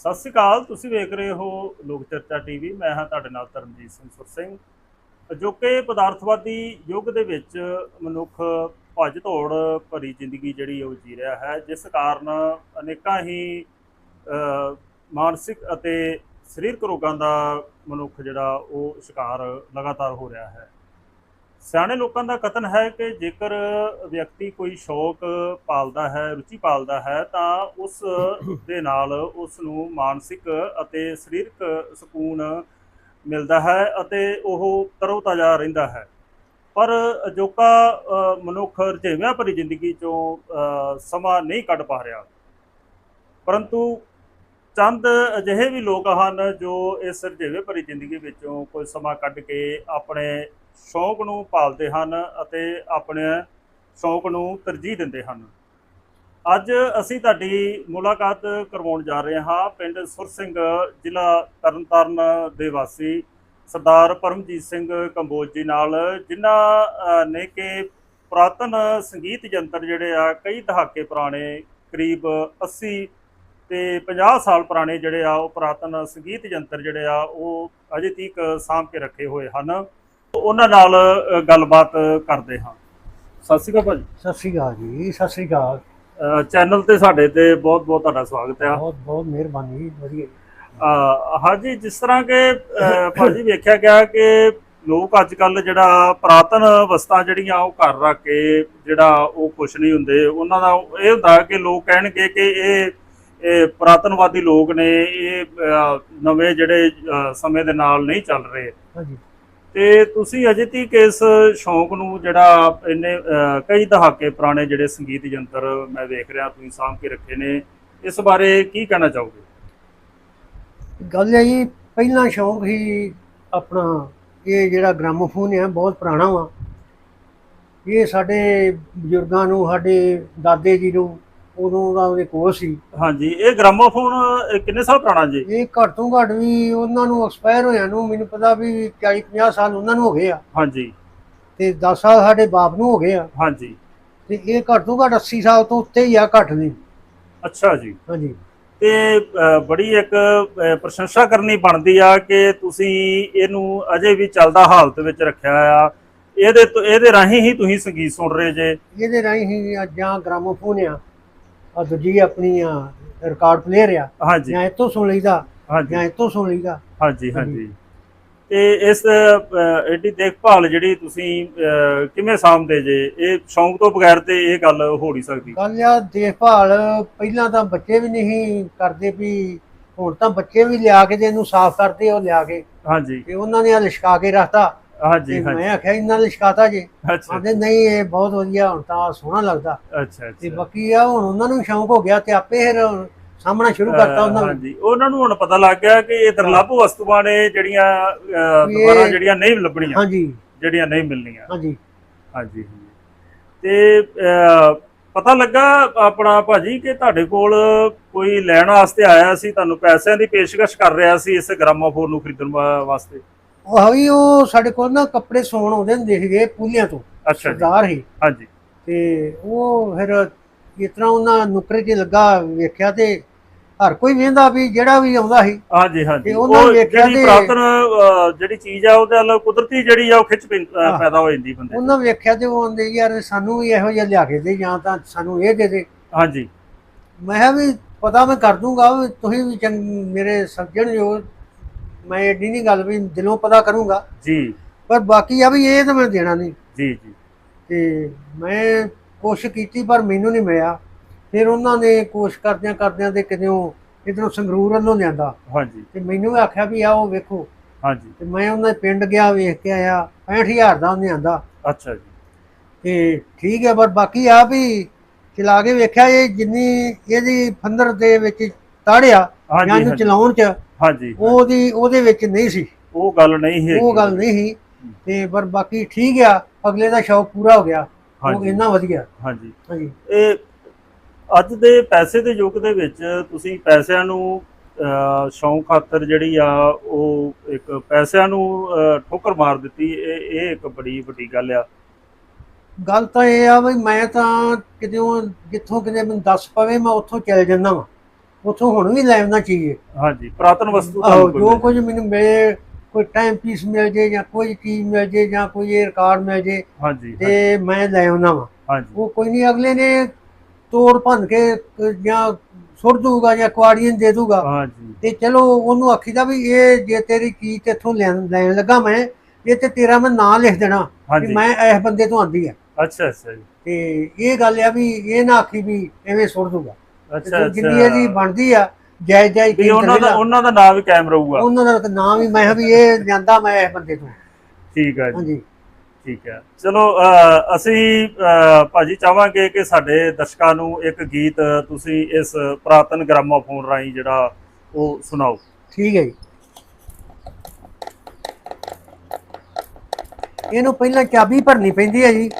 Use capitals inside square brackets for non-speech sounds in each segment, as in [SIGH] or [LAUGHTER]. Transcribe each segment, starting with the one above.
ਸਤਿ ਸ਼੍ਰੀ ਅਕਾਲ, ਤੁਸੀਂ ਵੇਖ ਰਹੇ ਹੋ ਲੋਕ ਚਰਚਾ ਟੀਵੀ। ਮੈਂ ਹਾਂ ਤੁਹਾਡੇ ਨਾਲ ਧਰਮਜੀਤ ਸਿੰਘ ਸੁਰ ਸਿੰਘ। ਅਜੋਕੇ ਪਦਾਰਥਵਾਦੀ ਯੁੱਗ ਦੇ ਵਿੱਚ ਮਨੁੱਖ ਭੱਜ ਦੌੜ ਭਰੀ ਜ਼ਿੰਦਗੀ ਜਿਹੜੀ ਉਹ ਜੀ ਰਿਹਾ ਹੈ, ਜਿਸ ਕਾਰਨ ਅਨੇਕਾਂ ਹੀ ਮਾਨਸਿਕ ਅਤੇ ਸਰੀਰਕ ਰੋਗਾਂ ਦਾ ਮਨੁੱਖ ਜਿਹੜਾ ਉਹ ਸ਼ਿਕਾਰ ਲਗਾਤਾਰ ਹੋ ਰਿਹਾ ਹੈ। ਸਿਆਣੇ ਲੋਕਾਂ ਦਾ ਕਥਨ ਹੈ ਕਿ ਜੇਕਰ ਵਿਅਕਤੀ ਕੋਈ ਸ਼ੌਕ ਪਾਲਦਾ ਹੈ, ਰੁਚੀ ਪਾਲਦਾ ਹੈ, ਤਾਂ ਉਸ ਦੇ ਨਾਲ ਉਸ ਨੂੰ ਮਾਨਸਿਕ ਅਤੇ ਸਰੀਰਕ ਸਕੂਨ ਮਿਲਦਾ ਹੈ ਅਤੇ ਉਹ ਤਰੋਤਾਜ਼ਾ ਰਹਿੰਦਾ ਹੈ। ਪਰ ਅਜੋਕਾ ਮਨੁੱਖ ਰੁਝੇਵਿਆਂ ਭਰੀ ਜ਼ਿੰਦਗੀ ਚੋਂ ਸਮਾਂ ਨਹੀਂ ਕੱਢ ਪਾ ਰਿਹਾ। ਪਰੰਤੂ ਚੰਦ ਅਜਿਹੇ ਵੀ ਲੋਕ ਹਨ ਜੋ ਇਸ ਰੁਝੇਵੇਂ ਭਰੀ ਜ਼ਿੰਦਗੀ ਵਿੱਚੋਂ ਕੋਈ ਸਮਾਂ ਕੱਢ ਕੇ ਆਪਣੇ ਸ਼ੌਂਕ ਨੂੰ ਪਾਲਦੇ ਹਨ ਅਤੇ ਆਪਣੇ ਸ਼ੌਂਕ ਨੂੰ ਤਰਜੀਹ ਦਿੰਦੇ ਹਨ। ਅੱਜ ਅਸੀਂ ਤੁਹਾਡੀ ਮੁਲਾਕਾਤ ਕਰਵਾਉਣ ਜਾ ਰਹੇ ਹਾਂ ਪਿੰਡ ਸੁਰ ਸਿੰਘ ਜ਼ਿਲ੍ਹਾ ਤਰਨਤਾਰਨ ਦੇ ਵਾਸੀ ਸਰਦਾਰ ਪਰਮਜੀਤ ਸਿੰਘ ਕੰਬੋਜ ਜੀ ਨਾਲ, ਜਿਨ੍ਹਾਂ ਨੇ ਕਿ ਪੁਰਾਤਨ ਸੰਗੀਤ ਯੰਤਰ ਜਿਹੜੇ ਆ, ਕਈ ਦਹਾਕੇ ਪੁਰਾਣੇ, ਕਰੀਬ 80 ਤੇ 50 ਸਾਲ ਪੁਰਾਣੇ ਜਿਹੜੇ ਆ, ਉਹ ਪੁਰਾਤਨ ਸੰਗੀਤ ਯੰਤਰ ਜਿਹੜੇ ਆ, ਉਹ ਅਜੇ ਤੀਕ ਸਾਂਭ ਕੇ ਰੱਖੇ ਹੋਏ ਹਨ। ਉਹਨਾਂ ਨਾਲ ਗੱਲਬਾਤ ਕਰਦੇ ਹਾਂ। ਸਤਿ ਸ਼੍ਰੀ ਅਕਾਲ ਭਾਜੀ। ਸਤਿ ਸ਼੍ਰੀ ਅਕਾਲ ਜੀ ਸਤਿ ਸ਼੍ਰੀ ਅਕਾਲ। ਚੈਨਲ ਤੇ ਸਾਡੇ ਤੇ ਬਹੁਤ ਬਹੁਤ ਤੁਹਾਡਾ ਸਵਾਗਤ ਆ। ਬਹੁਤ ਬਹੁਤ ਮਿਹਰਬਾਨੀ ਵਧੀਆ ਹਾਂਜੀ ਜਿਸ ਤਰ੍ਹਾਂ ਕਿ ਭਾਜੀ ਵੇਖਿਆ ਗਿਆ ਕਿ ਲੋਕ ਅੱਜ ਕੱਲ ਜਿਹੜਾ ਪੁਰਾਤਨ ਵਸਤਾਂ ਜਿਹੜੀਆਂ ਉਹ ਘਰ ਰੱਖ ਕੇ ਜਿਹੜਾ ਉਹ ਖੁਸ਼ ਨਹੀਂ ਹੁੰਦੇ। ਉਹਨਾਂ ਦਾ ਇਹ ਹੁੰਦਾ ਕਿ ਲੋਕ ਕਹਿਣਗੇ ਕਿ ਇਹ ਇਹ ਪੁਰਾਤਨਵਾਦੀ ਲੋਕ ਨੇ ਇਹ ਨਵੇਂ ਜਿਹੜੇ ਸਮੇਂ ਦੇ ਨਾਲ ਨਹੀਂ ਚੱਲ ਰਹੇ। ਹਾਂਜੀ। ਤੇ ਤੁਸੀਂ ਅਜੇ ਤੱਕ ਇਸ ਸ਼ੌਂਕ ਨੂੰ ਜਿਹੜਾ ਇਹਨੇ ਕਈ ਦਹਾਕੇ ਪੁਰਾਣੇ ਜਿਹੜੇ ਸੰਗੀਤ ਯੰਤਰ ਮੈਂ ਵੇਖ ਰਿਹਾ, ਤੁਸੀਂ ਸਾਂਭ ਕੇ ਰੱਖੇ ਨੇ, ਇਸ ਬਾਰੇ ਕੀ ਕਹਿਣਾ ਚਾਹੋਗੇ? ਗੱਲ ਹੈ ਜੀ, ਪਹਿਲਾਂ ਸ਼ੌਂਕ ਹੀ ਆਪਣਾ ਇਹ ਜਿਹੜਾ ਗ੍ਰਾਮੋਫੋਨ ਹੈ, ਬਹੁਤ ਪੁਰਾਣਾ ਵਾ। ਇਹ ਸਾਡੇ ਬਜ਼ੁਰਗਾਂ ਨੂੰ, ਸਾਡੇ ਦਾਦੇ ਜੀ ਨੂੰ ਉਦੋਂ ਦਾ ਉਹਦੇ ਕੋਲ ਸੀ। ਹਾਂਜੀ ਇਹ ਗ੍ਰਾਮੋਫੋਨ ਕਿੰਨੇ ਸਾਲ ਪੁਰਾਣਾ ਜੀ? ਇਹ ਘੱਟ ਤੋਂ ਘੱਟ ਵੀ ਉਹਨਾਂ ਨੂੰ ਐਕਸਪਾਇਰ ਹੋਇਆ ਨੂੰ ਮੈਨੂੰ ਪਤਾ ਵੀ 40 50 ਸਾਲ ਉਹਨਾਂ ਨੂੰ ਹੋ ਗਏ ਆ। ਹਾਂਜੀ। ਤੇ 10 ਸਾਲ ਸਾਡੇ ਬਾਪ ਨੂੰ ਹੋ ਗਏ ਆ। ਹਾਂਜੀ। ਤੇ ਇਹ ਘੱਟ ਤੋਂ ਘੱਟ 80 ਸਾਲ ਤੋਂ ਉੱਤੇ ਹੀ ਆ ਘੱਟ ਨਹੀਂ ਅੱਛਾ ਜੀ। ਹਾਂਜੀ। ਤੇ ਬੜੀ ਇੱਕ ਪ੍ਰਸ਼ੰਸਾ ਕਰਨੀ ਬਣਦੀ ਆ ਕਿ ਤੁਸੀਂ ਇਹਨੂੰ ਅਜੇ ਵੀ ਚੱਲਦਾ ਹਾਲਤ ਵਿੱਚ ਰੱਖਿਆ ਆ। ਇਹਦੇ ਤੋਂ ਇਹਦੇ ਰਾਹੀਂ ਹੀ ਤੁਸੀਂ ਸੰਗੀਤ ਸੁਣ ਰਹੇ ਜੇ। ਇਹਦੇ ਰਾਹੀਂ ਹੀ ਜਾਂ ਗ੍ਰਾਮੋਫੋਨ ਆ। ਆ ਦੂਜੀ ਆਪਣੀ ਆ ਰਿਕਾਰਡ ਪਲੇਅਰ ਆ। ਹਾਂਜੀ। ਜਾਂ ਇਤੋਂ ਸੁਣ ਲਈਦਾ ਜਾਂ ਇਤੋਂ ਸੁਣ ਲਈਦਾ। ਹਾਂਜੀ ਹਾਂਜੀ। ਤੇ ਇਸ ਐਡੀ ਦੇਖਭਾਲ ਜਿਹੜੀ ਤੁਸੀਂ ਕਿਵੇਂ ਸਾਂਭਦੇ ਜੇ? ਇਹ ਸ਼ੌਂਕ ਤੋਂ ਬਗੈਰ ਤੇ ਇਹ ਗੱਲ ਹੋ ਨਹੀਂ ਸਕਦੀ। ਗੱਲ ਆ ਦੇਖਭਾਲ ਪਹਿਲਾਂ ਤਾਂ ਬੱਚੇ ਵੀ ਨਹੀਂ ਕਰਦੇ ਵੀ ਹੁਣ ਤਾਂ ਬੱਚੇ ਵੀ ਲਿਆ ਕੇ ਤੇ ਇਹਨੂੰ ਸਾਫ਼ ਕਰਦੇ ਉਹ ਲਿਆ ਕੇ। ਹਾਂਜੀ। ਤੇ ਉਹਨਾਂ ਨੇ ਆ ਲਿਸ਼ਕਾ ਕੇ ਰੱਖਤਾ। ਹਾਂਜੀ ਹਾਂਜੀ। ਮੈਂ ਆਖਿਆ ਇਹਨਾਂ ਲਿਸ਼ਕਾਤਾ ਜੇ। ਅੱਛਾ ਆਂਦੇ ਨਹੀਂ ਇਹ ਬਹੁਤ ਵਧੀਆ ਹੁਣ ਤਾਂ ਸੋਹਣਾ ਲੱਗਦਾ। ਅੱਛਾ ਤੇ ਬਾਕੀ ਆ ਹੁਣ ਉਹਨਾਂ ਨੂੰ ਸ਼ੌਂਕ ਹੋ ਗਿਆ ਤੇ ਆਪੇ ਫਿਰ ਸਾਹਮਣਾ ਸ਼ੁਰੂ ਕਰਤਾ ਉਹਨਾਂ ਨੂੰ। ਹਾਂਜੀ ਉਹਨਾਂ ਨੂੰ ਹੁਣ ਪਤਾ ਲੱਗ ਗਿਆ ਕਿ ਇਹ ਦੁਰਲੱਭ ਵਸਤੂਆਂ ਨੇ ਜਿਹੜੀਆਂ ਦੁਬਾਰਾ ਜਿਹੜੀਆਂ ਨਹੀਂ ਲੱਭਣੀਆਂ ਹਾਂਜੀ। ਜਿਹੜੀਆਂ ਨਹੀਂ ਮਿਲਣੀਆਂ। ਹਾਂਜੀ। ਹਾਂਜੀ। ਤੇ ਪਤਾ ਲੱਗਾ ਆਪਣਾ ਭਾਜੀ ਕਿ ਤੁਹਾਡੇ ਕੋਲ ਕੋਈ ਲੈਣ ਵਾਸਤੇ ਆਇਆ ਸੀ ਤੁਹਾਨੂੰ ਪੈਸਿਆਂ ਦੀ ਪੇਸ਼ਕਸ਼ ਕਰ ਰਿਹਾ ਸੀ ਇਸ ਗ੍ਰਾਮੋਫੋਨ ਨੂੰ ਖਰੀਦਣ ਵਾਸਤੇ? ਉਹ ਵੀ ਉਹ ਸਾਡੇ ਕੋਲ ਨਾ ਕੱਪੜੇ ਸੌਣ ਆਉਂਦੇ ਹੁੰਦੇ ਸੀਗੇ ਪੂਲੀਆਂ ਤੋਂ ਅੱਛਾ ਜੀ। ਸਰਦਾਰ ਸੀ। ਹਾਂਜੀ। ਤੇ ਉਹ ਫਿਰ ਇਸ ਤਰ੍ਹਾਂ ਉਹਨਾਂ ਨੁਕਰੇ 'ਚ ਲੱਗਾ ਵੇਖਿਆ ਤੇ ਹਰ ਕੋਈ ਵੇਂਦਾ ਵੀ ਜਿਹੜਾ ਵੀ ਆਉਂਦਾ ਸੀ। ਹਾਂਜੀ ਹਾਂਜੀ। ਤੇ ਉਹਨਾਂ ਉਹ ਵੇਖਿਆ ਜਿਹੜੀ ਤੇ- ਪੁਰਾਤਨ ਅਹ, ਜਿਹੜੀ ਚੀਜ਼ ਆ ਉਹਦੇ ਨਾਲ ਕੁਦਰਤੀ ਜਿਹੜੀ ਆ ਉਹ ਖਿੱਚ ਪੈਂ- ਅਹ, ਹਾਂ। ਪੈਦਾ ਹੋ ਜਾਂਦੀ ਬੰਦੇ 'ਚ। ਉਹਨਾਂ ਵੇਖਿਆ ਤੇ ਉਹ ਆਂਦੇ ਯਾਰ ਸਾਨੂੰ ਵੀ ਇਹੋ ਜਿਹਾ ਲਿਆ ਕੇ ਦੇ ਜਾਂ ਤਾਂ ਸਾਨੂੰ ਇਹ ਦੇ ਦੇ। ਹਾਂਜੀ। ਮੈਂ ਕਿਹਾ ਵੀ ਪਤਾ ਮੈਂ ਕਰ ਦੂੰਗਾ ਵੀ ਤੁਸੀਂ ਵੀ ਚੰਗ ਮੇਰੇ ਸੱਜਣ ਜੋ ਮੈਂ ਏਡੀ ਨਹੀਂ ਗੱਲ ਵੀ ਦਿਲੋਂ ਪਤਾ ਕਰੂੰਗਾ। ਜੀ। ਪਰ ਬਾਕੀ ਆ ਵੀ ਇਹ ਤਾਂ ਮੈਂ ਦੇਣਾ ਨਹੀਂ। ਜੀ ਜੀ। ਤੇ ਮੈਂ ਕੋਸ਼ਿਸ਼ ਕੀਤੀ ਪਰ ਮੈਨੂੰ ਨਹੀਂ ਮਿਲਿਆ। ਫਿਰ ਉਹਨਾਂ ਨੇ ਕੋਸ਼ਿਸ਼ ਕਰਦਿਆਂ ਕਰਦਿਆਂ ਤੇ ਕਿਤੇ ਇਧਰੋਂ ਸੰਗਰੂਰ ਵੱਲੋਂ ਲਿਆਂਦਾ। ਹਾਂਜੀ। ਤੇ ਮੈਨੂੰ ਵੀ ਆਖਿਆ ਵੀ ਆਓ ਵੇਖੋ। ਹਾਂਜੀ। ਤੇ ਮੈਂ ਉਹਨਾਂ ਦੇ ਪਿੰਡ ਗਿਆ ਵੇਖ ਕੇ ਆਇਆ। 65000 ਦਾ ਉਹਨੇ ਆਂਦਾ ਅੱਛਾ ਜੀ। ਤੇ ਠੀਕ ਹੈ ਪਰ ਬਾਕੀ ਆ ਵੀ ਚਲਾ ਕੇ ਵੇਖਿਆ ਇਹ ਜਿੰਨੀ ਇਹਦੀ ਫੰਦਰ ਦੇ ਵਿੱਚ ਤਾੜਿਆ ਜਾਂ ਇਹਨੂੰ ਚਲਾਉਣ ਚ ਹਾਂਜੀ। ਉਹਦੀ ਉਹਦੇ ਵਿੱਚ ਨਹੀਂ ਸੀ। ਉਹ ਗੱਲ ਨਹੀਂ ਹੈ ਉਹ ਗੱਲ ਨਹੀਂ ਸੀ। ਤੇ ਪਰ ਬਾਕੀ ਠੀਕ ਆ। ਅਗਲੇ ਦਾ ਸ਼ੌਕ ਪੂਰਾ ਹੋ ਗਿਆ। ਉਹ ਇੰਨਾ ਵਧੀਆ। ਹਾਂਜੀ। ਹਾਂਜੀ। ਇਹ ਅੱਜ ਦੇ ਪੈਸੇ ਦੇ ਯੁੱਗ ਦੇ ਵਿੱਚ ਤੁਸੀਂ ਪੈਸਿਆਂ ਨੂੰ ਸ਼ੌਂਕ ਖਾਤਰ ਜਿਹੜੀ ਆ ਉਹ ਇੱਕ ਪੈਸਿਆਂ ਨੂੰ ਠੋਕਰ ਮਾਰ ਦਿੱਤੀ। ਇਹ ਇਹ ਇੱਕ ਬੜੀ ਵੱਡੀ ਗੱਲ ਆ। ਗੱਲ ਤਾਂ ਇਹ ਆ ਵੀ ਮੈਂ ਤਾਂ ਕਿਤੇ ਜਿੱਥੋਂ ਕਿਤੇ ਮੈਨੂੰ ਦੱਸ ਪਵੇ ਮੈਂ ਉੱਥੋਂ ਚੱਲ ਜਾਂਦਾ ਵਾਂ। ਉੱਥੋਂ ਹੁਣ ਵੀ ਲੈ ਆਉਣਾ ਚਾਹੀਏ ਹਾਂਜੀ ਪ੍ਰਾਤਨ ਵਸਤੂ ਆਹੋ ਤੁਹਾਨੂੰ ਕੋਈ ਜੋ ਮਿਲੇ। ਕੁਝ ਮੈਨੂੰ ਮਿਲੇ ਕੋਈ ਟਾਈਮ ਪੀਸ ਮਿਲ ਜੇ ਜਾਂ ਕੋਈ ਚੀਜ਼ ਮਿਲ ਜੇ ਜਾਂ ਕੋਈ ਇਹ ਰਿਕਾਰਡ ਮਿਲ ਜੇ ਹਾਂਜੀ ਤੇ ਮੈਂ ਲੈ ਆਉਣਾ ਵਾ। ਹਾਂਜੀ। ਉਹ ਕੋਈ ਨਹੀਂ ਅਗਲੇ ਨੇ ਤੋੜ ਭੰਨ ਕੇ ਕ- ਜਾਂ ਸੁੱਟ ਦੂਗਾ ਜਾਂ ਕੁਆੜੀਆਂ ਦੇ ਦੂਗਾ ਹਾਂਜੀ। ਤੇ ਚਲੋ ਉਹਨੂੰ ਆਖੀਦਾ ਵੀ ਇਹ ਜੇ ਤੇਰੀ ਚੀਜ਼ ਤੇ ਇੱਥੋਂ ਲੈਣ ਲੈਣ ਲੱਗਾ ਮੈਂ ਇਹ ਤੇ ਤੇਰਾ ਮੈਂ ਨਾਂ ਲਿਖ ਦੇਣਾ ਹਾਂਜੀ। ਮੈਂ ਇਸ ਬੰਦੇ ਤੋਂ ਆਂਦੀ ਆ। ਅੱਛਾ ਅੱਛਾ ਜੀ। ਤੇ ਇਹ ਗੱਲ ਆ ਵੀ ਇਹ ਨਾ ਆਖੀ ਵੀ ਐਵੇਂ ਸੁੱਟ ਦੂਗਾ ਅੱਛਾ ਜਿੰਨੀ ਇਹਦੀ ਬਣਦੀ ਆ ਜਾਇਜ਼ ਜਾਇਜ਼ ਵੀ ਉਹਨਾਂ ਦਾ। ਉਹਨਾਂ ਦਾ ਨਾਮ ਵੀ ਕਾਇਮ ਰਹੂਗਾ। ਉਹਨਾਂ ਦਾ ਤਾਂ ਨਾਂ ਵੀ ਮੈਂ ਕਿਹਾ ਵੀ ਇਹ ਜਾਂਦਾ ਮੈਂ ਇਸ ਬੰਦੇ ਤੋਂ। ਠੀਕ ਹੈ ਜੀ। ਹਾਂਜੀ। ਠੀਕ ਹੈ ਚਲੋ ਅਸੀਂ ਭਾਜੀ ਚਾਹਾਂਗੇ ਕਿ ਸਾਡੇ ਦਰਸ਼ਕਾਂ ਨੂੰ ਇੱਕ ਗੀਤ ਤੁਸੀਂ ਇਸ ਪ੍ਰਾਤਨ ਗ੍ਰਾਮੋਫੋਨ ਰਾਹੀਂ ਜਿਹੜਾ ਉਹ ਸੁਣਾਓ। ਠੀਕ ਹੈ ਜੀ। ਇਹਨੂੰ ਪਹਿਲਾਂ ਚਾਬੀ ਭਰਨੀ ਪੈਂਦੀ ਹੈ ਜੀ।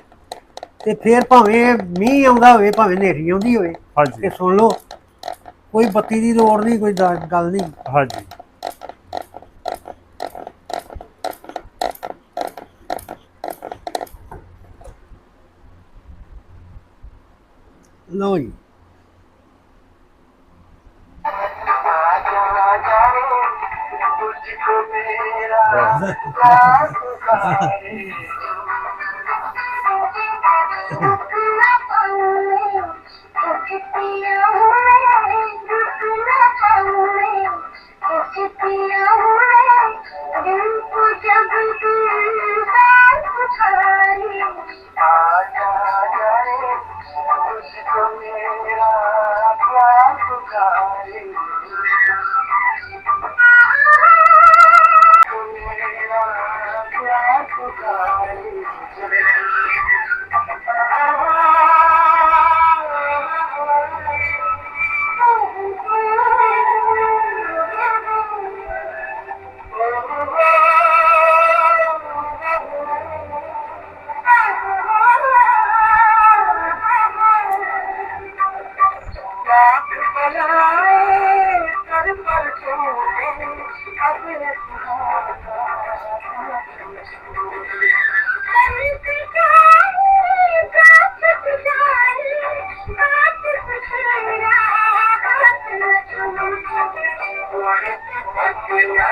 ਤੇ ਫਿਰ ਭਾਵੇਂ ਮੀਂਹ ਆਉਂਦਾ ਹੋਵੇ ਭਾਵੇਂ ਹਨੇਰੀ ਆਉਂਦੀ ਹੋਵੇ ਹਾਂਜੀ। ਤੇ ਸੁਣ ਲਓ ਕੋਈ ਬੱਤੀ ਦੀ ਲੋੜ ਨਹੀਂ ਕੋਈ ਦਾ- ਗੱਲ ਨਹੀਂ। ਹਾਂਜੀ। ਲਓ ਜੀ। [LAUGHS] uh, ਆ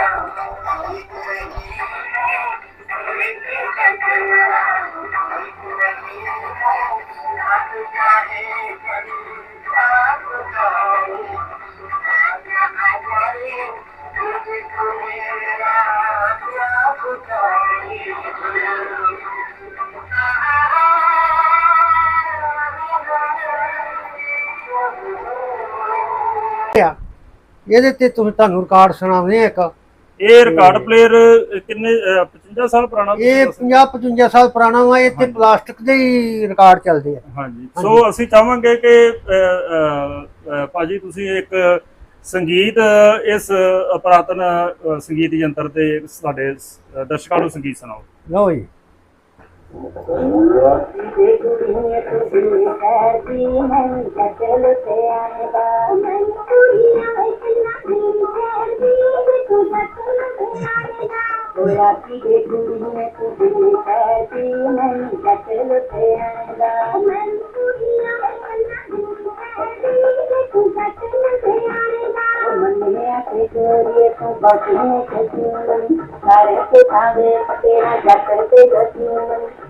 ਇਹਦੇ ਤੇ ਤੁਸੀਂ ਤੁਹਾਨੂੰ ਰਿਕਾਰਡ ਸੁਣਾਉਂਦੇ ਆ ਇੱਕ। ਇਹ ਰਿਕਾਰਡ ਪਲੇਅਰ ਕਿੰਨੇ ਅਹ, 55 ਸਾਲ ਪੁਰਾਣਾ ਇਹ ਦੱਸਿਆ? 50 55 ਸਾਲ ਪੁਰਾਣਾ ਵਾ ਇਹ ਤੇ। ਪਲਾਸਟਿਕ ਦੇ ਹੀ ਰਿਕਾਰਡ ਚੱਲਦੇ ਆ। ਹਾਂਜੀ। ਸੋ ਅਸੀਂ ਚਾਹਾਂਗੇ ਕਿ ਅਹ, ਅਹ, ਅਹ, ਭਾਜੀ ਤੁਸੀਂ ਇੱਕ ਸੰਗੀਤ ਇਸ ਅਪਰਾਤਨ ਅਹ, ਸੰਗੀਤ ਯੰਤਰ ਤੇ ਸਾਡੇ ਦਰਸ਼ਕਾਂ ਨੂੰ ਸੰਗੀਤ ਸੁਣਾਓ। ਲਓ ਜੀ।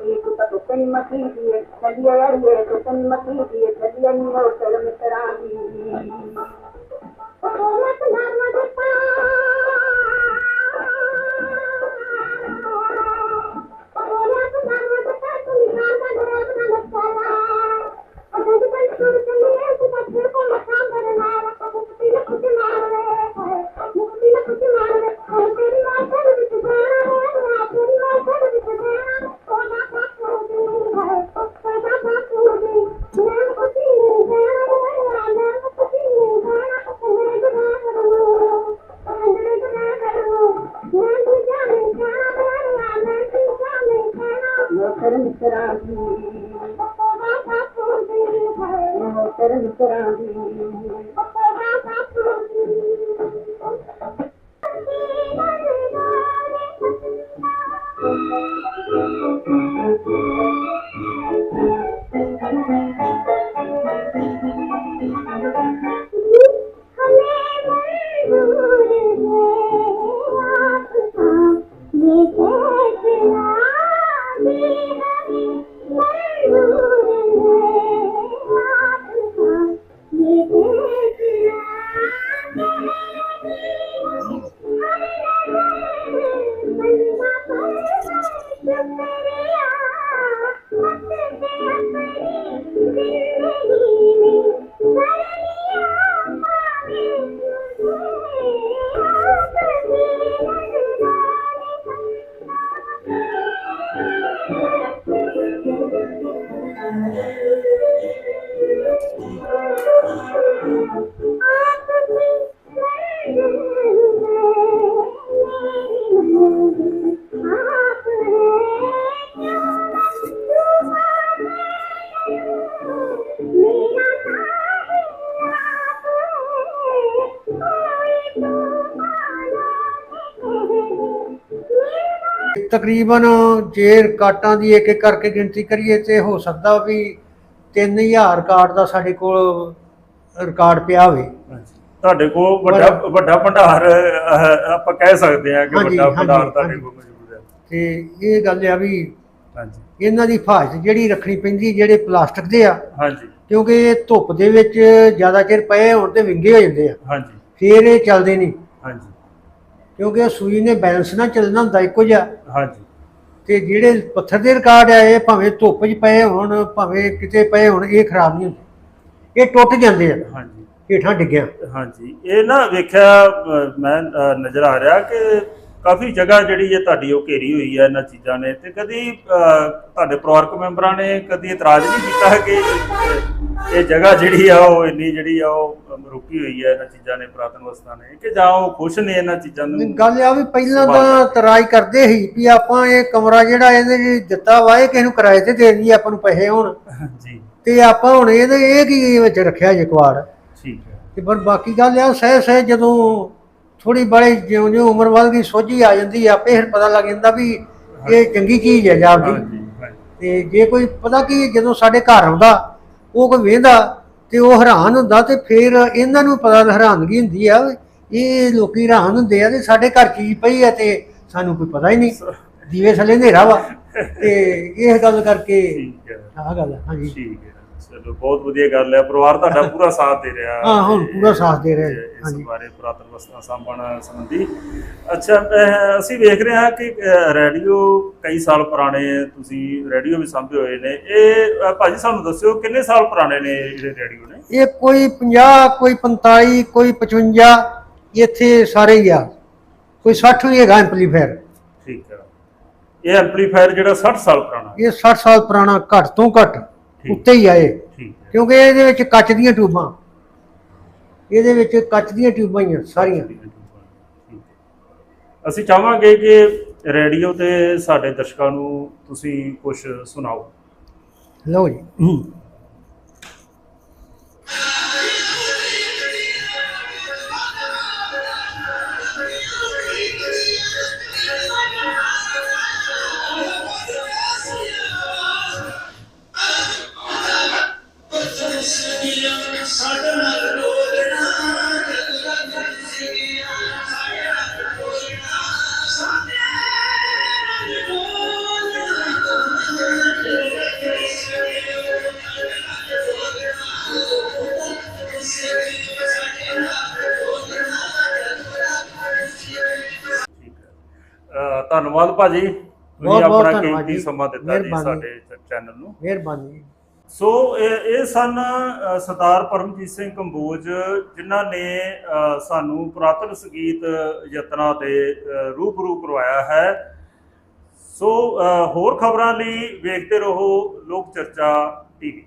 ni ni ni ni ਤਕਰੀਬਨ ਜੇ ਕਾਟਾਂ ਦੀ ਇੱਕ ਇੱਕ ਕਰਕੇ ਗਿਣਤੀ ਕਰੀਏ ਤੇ ਹੋ ਸਕਦਾ ਵੀ 3000 ਕਾਰਡ ਦਾ ਸਾਡੇ ਕੋਲ ਰਿਕਾਰਡ ਪਿਆ ਹੋਵੇ। ਤੁਹਾਡੇ ਕੋਲ ਵੱਡਾ ਵੱਡਾ ਭੰਡਾਰ ਆਪਾਂ ਕਹਿ ਸਕਦੇ ਹਾਂ ਕਿ ਵੱਡਾ ਭੰਡਾਰ ਤੁਹਾਡੇ। ਕੋਲ ਮੌਜੂਦ ਹੈ। ਤੇ ਇਹ ਗੱਲ ਆ ਵੀ ਹਾਂਜੀ। ਇਹਨਾਂ ਦੀ ਹਿਫਾਜ਼ਤ ਜਿਹੜੀ ਰੱਖਣੀ ਪੈਂਦੀ ਜਿਹੜੇ ਪਲਾਸਟਿਕ ਦੇ ਆ ਹਾਂਜੀ। ਕਿਉਂਕਿ ਇਹ ਧੁੱਪ ਦੇ ਵਿੱਚ ਜ਼ਿਆਦਾ ਚਿਰ ਪਏ ਹੋਣ ਤੇ ਵਿੰਗੇ ਹੋ ਜਾਂਦੇ ਆ। ਹਾਂਜੀ। ਫੇਰ ਇਹ ਚੱਲਦੇ ਨਹੀਂ। ਹਾਂਜੀ। ਕਿਉਂਕਿ ਇਹ ਸੂਈ ਨੇ ਬੈਲੈਂਸ ਨਾਲ ਚੱਲਣਾ ਹੁੰਦਾ ਇੱਕੋ ਜਿਹਾ। ਹਾਂਜੀ। ਤੇ ਜਿਹੜੇ ਪੱਥਰ ਦੇ ਰਿਕਾਰਡ ਆ ਇਹ ਭਾਵੇਂ ਧੁੱਪ 'ਚ ਪਏ ਹੋਣ ਭਾਵੇਂ ਕਿਤੇ ਪਏ ਹੋਣ ਇਹ ਖਰਾਬ ਨਹੀਂ ਹੁੰਦੇ। ਇਹ ਟੁੱਟ ਜਾਂਦੇ ਆ। ਹਾਂਜੀ। ਹੇਠਾਂ ਡਿੱਗਿਆ। ਹਾਂਜੀ। ਇਹ ਨਾ ਵੇਖਿਆ ਮੈਂ ਨਜ਼ਰ ਆ ਰਿਹਾ ਕਿ ਕਾਫੀ ਜਗ੍ਹਾ ਜਿਹੜੀ ਹੈ ਤੁਹਾਡੀ ਉਹ ਘੇਰੀ ਹੋਈ ਹੈ ਇਹਨਾਂ ਚੀਜ਼ਾਂ ਨੇ ਤੇ ਕਦੀ ਅਹ, ਤੁਹਾਡੇ ਪਰਿਵਾਰਕ ਮੈਂਬਰਾਂ ਨੇ ਕਦੀ ਇਤਰਾਜ਼ ਨਹੀਂ ਕੀਤਾ ਹੈ ਕਿ ਇਹ- ਜਗ੍ਹਾ ਜਿਹੜੀ ਆ ਉਹ ਇੰਨੀ ਜਿਹੜੀ ਆ ਉਹ ਅਮ, ਰੁਕੀ ਹੋਈ ਹੈ ਇਹਨਾਂ ਚੀਜ਼ਾਂ ਨੇ ਪੁਰਾਤਨ ਵਸਤਾਂ ਨੇ ਕਿ ਜਾਂ ਉਹ ਖੁਸ਼ ਨੇ ਇਹਨਾਂ ਚੀਜ਼ਾਂ ਨੂੰ? ਗੱਲ ਆ ਵੀ ਪਹਿਲਾਂ ਤਾਂ ਤਰਾਜ ਕਰਦੇ ਸੀ ਵੀ ਆਪਾਂ ਇਹ ਕਮਰਾ ਜਿਹੜਾ ਇਹਦੇ ਦਿੱਤਾ ਵਾ ਇਹ ਕਿਸੇ ਨੂੰ ਕਿਰਾਏ ਤੇ ਦੇ ਦਈਏ ਆਪਾਂ ਨੂੰ ਪੈਸੇ ਹੁਣ। [LAUGHS] ਜੀ। ਤੇ ਆਪਾਂ ਹੁਣ ਇਹਦੇ ਇਹ ਕੀ ਵਿੱਚ ਰੱਖਿਆ ਜੇ ਕੁਆੜ? ਠੀਕ ਹੈ। ਤੇ ਪਰ ਬਾਕੀ ਗੱਲ ਆ ਸਹਿ ਸਹਿ ਜਦੋਂ ਥੋੜੀ ਬੜੇ ਜਿਉਂ ਜਿਉਂ ਉਮਰ ਵੱਧ ਗਈ ਸੋਝੀ ਆ ਜਾਂਦੀ ਆ ਆਪੇ ਫਿਰ ਪਤਾ ਲੱਗ ਜਾਂਦਾ ਵੀ ਇਹ ਚੰਗੀ ਚੀਜ਼ ਹੈ ਹਾਂਜੀ ਹਾਂਜੀ। ਤੇ ਜੇ ਕੋਈ ਪਤਾ ਕੀ ਜਦੋਂ ਸਾਡੇ ਘਰ ਆਉਂਦਾ ਉਹ ਕੋਈ ਵੇਂਦਾ ਤੇ ਉਹ ਹੈਰਾਨ ਹੁੰਦਾ ਤੇ ਫਿਰ ਇਹਨਾਂ ਨੂੰ ਪਤਾ ਹੈਰਾਨਗੀ ਹੁੰਦੀ ਆ ਇਹ ਲੋਕੀ ਹੈਰਾਨ ਹੁੰਦੇ ਆ ਤੇ ਸਾਡੇ ਘਰ ਚੀਜ਼ ਪਈ ਆ ਤੇ ਸਾਨੂੰ ਕੋਈ ਪਤਾ ਹੀ ਨਹੀਂ। ਦੀਵੇ ਥੱਲੇ ਹਨੇਰਾ ਵਾ ਤੇ [LAUGHS] ਇਹ ਗੱਲ ਕਰਕੇ ਹੈ ਆਹ ਗੱਲ ਹਾਂਜੀ। ਠੀਕ ਹੈ ਚਲੋ ਬਹੁਤ ਵਧੀਆ ਗੱਲ ਹੈ। ਪਰਿਵਾਰ ਤੁਹਾਡਾ ਪੂਰਾ ਸਾਥ ਦੇ ਰਿਹਾ ਹਾਂ, ਹੁਣ ਤੇ ਪੂਰਾ ਸਾਥ ਦੇ ਰਿਹਾ ਹੈ, ਇਸ। ਬਾਰੇ ਪੁਰਾਤਨ ਵਸਤਾਂ ਸਾਂਭਣ ਸੰਬੰਧੀ। ਅੱਛਾ ਅਸੀਂ ਵੇਖ ਰਹੇ ਹਾਂ ਕਿ ਰੇਡੀਓ ਕਈ ਸਾਲ ਪੁਰਾਣੇ ਤੁਸੀਂ ਰੇਡੀਓ ਵੀ ਸਾਂਭੇ ਹੋਏ ਨੇ। ਇਹ ਭਾਜੀ ਸਾਨੂੰ ਦੱਸਿਓ ਕਿੰਨੇ ਸਾਲ ਪੁਰਾਣੇ ਨੇ ਜਿਹੜੇ ਰੇਡੀਓ ਨੇ? ਇਹ ਕੋਈ 50 ਕੋਈ 45 ਕੋਈ 55 ਇੱਥੇ ਸਾਰੇ ਹੀ ਆ। ਕੋਈ 60 ਵੀ ਹੈਗਾ ਐਂਪਲੀਫਾਇਰ। ਠੀਕ ਹੈ। ਇਹ ਐਂਪਲੀਫਾਇਰ ਜਿਹੜਾ 60 ਸਾਲ ਪੁਰਾਣਾ। ਇਹ 60 ਸਾਲ ਪੁਰਾਣਾ ਘੱਟ ਤੋਂ ਘੱਟ। ਉੱਤੇ ਹੀ ਆਏ ਕਿਉਂਕਿ ਇਹਦੇ ਵਿੱਚ ਕੱਚ ਦੀਆਂ ਟਿਊਬਾਂ। ਇਹਦੇ ਵਿੱਚ ਕੱਚ ਦੀਆਂ ਟਿਊਬਾਂ ਹੀ ਆ ਸਾਰੀਆਂ। ਅਸੀਂ ਚਾਹਾਂਗੇ ਕਿ ਰੇਡੀਓ ਤੇ ਸਾਡੇ ਦਰਸ਼ਕਾਂ ਨੂੰ ਤੁਸੀਂ ਕੁਝ ਸੁਣਾਓ। ਲਓ ਜੀ। ਧੰਨਵਾਦ ਭਾਜੀ ਤੁਸੀਂ ਬਹੁਤ- ਬਹੁਤ ਆਪਣਾ ਧੰਨਵਾਦ ਕੀਮਤੀ ਜੀ। ਸਮਾਂ ਦਿੱਤਾ ਜੀ ਮਿਹਰਬਾਨੀ। ਸਾਡੇ ਚੈਨਲ ਨੂੰ ਮਿਹਰਬਾਨੀ। ਸੋ ਇਹ ਇਹ ਸਨ ਅ, ਸਰਦਾਰ ਪਰਮਜੀਤ ਸਿੰਘ ਕੰਬੋਜ ਜਿਨ੍ਹਾਂ ਨੇ ਅ, ਸਾਨੂੰ ਪੁਰਾਤਨ ਸੰਗੀਤ ਯਤਨਾਂ ਦੇ ਅ, ਰੂਬਰੂ ਕਰਵਾਇਆ ਹੈ ਸੋ ਅ, ਹੋਰ ਖਬਰਾਂ ਲਈ ਵੇਖਦੇ ਰਹੋ ਲੋਕ ਚਰਚਾ ਟੀਵੀ